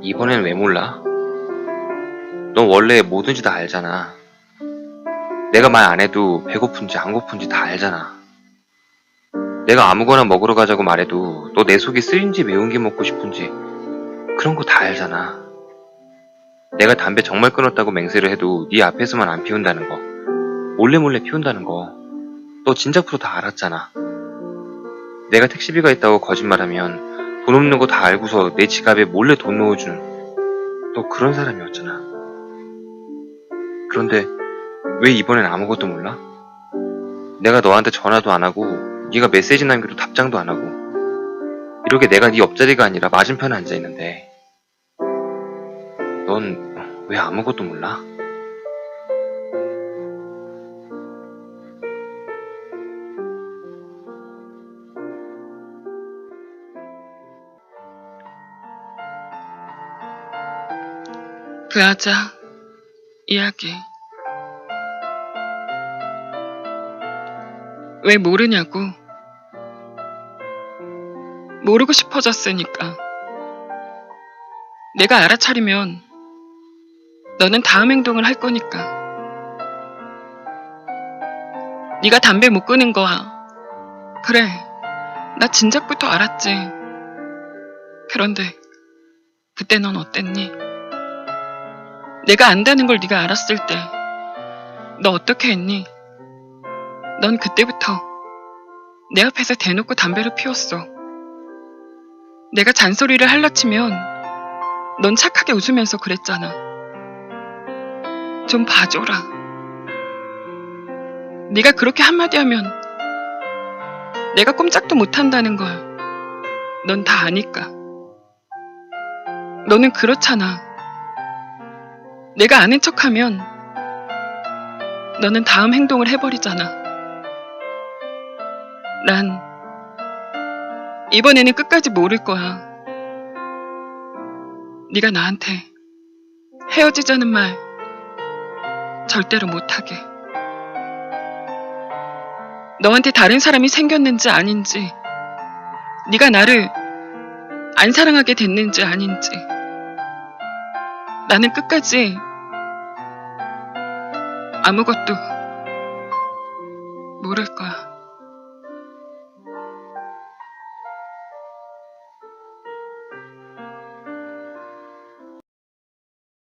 이번엔 왜 몰라? 넌 원래 뭐든지 다 알잖아. 내가 말 안 해도 배고픈지 안 고픈지 다 알잖아. 내가 아무거나 먹으러 가자고 말해도 너 내 속이 쓰린지 매운 게 먹고 싶은지 그런 거 다 알잖아. 내가 담배 정말 끊었다고 맹세를 해도 네 앞에서만 안 피운다는 거, 몰래 몰래 피운다는 거, 너 진작부터 다 알았잖아. 내가 택시비가 있다고 거짓말하면 돈 없는 거 다 알고서 내 지갑에 몰래 돈 넣어주는 너 그런 사람이었잖아. 그런데 왜 이번엔 아무것도 몰라? 내가 너한테 전화도 안 하고 네가 메시지 남겨도 답장도 안 하고 이렇게 내가 네 옆자리가 아니라 맞은편에 앉아 있는데 넌 왜 아무것도 몰라? 그 여자 이야기. 왜 모르냐고. 모르고 싶어졌으니까. 내가 알아차리면 너는 다음 행동을 할 거니까. 네가 담배 못 끊은 거야. 그래 나 진작부터 알았지. 그런데 그때 넌 어땠니? 내가 안다는 걸 네가 알았을 때 너 어떻게 했니? 넌 그때부터 내 앞에서 대놓고 담배를 피웠어. 내가 잔소리를 할라치면 넌 착하게 웃으면서 그랬잖아. 좀 봐줘라. 네가 그렇게 한마디 하면 내가 꼼짝도 못한다는 걸 넌 다 아니까. 너는 그렇잖아. 내가 아는 척하면 너는 다음 행동을 해버리잖아. 난 이번에는 끝까지 모를 거야. 네가 나한테 헤어지자는 말 절대로 못하게. 너한테 다른 사람이 생겼는지 아닌지, 네가 나를 안 사랑하게 됐는지 아닌지. 나는 끝까지 아무것도 모를 거야.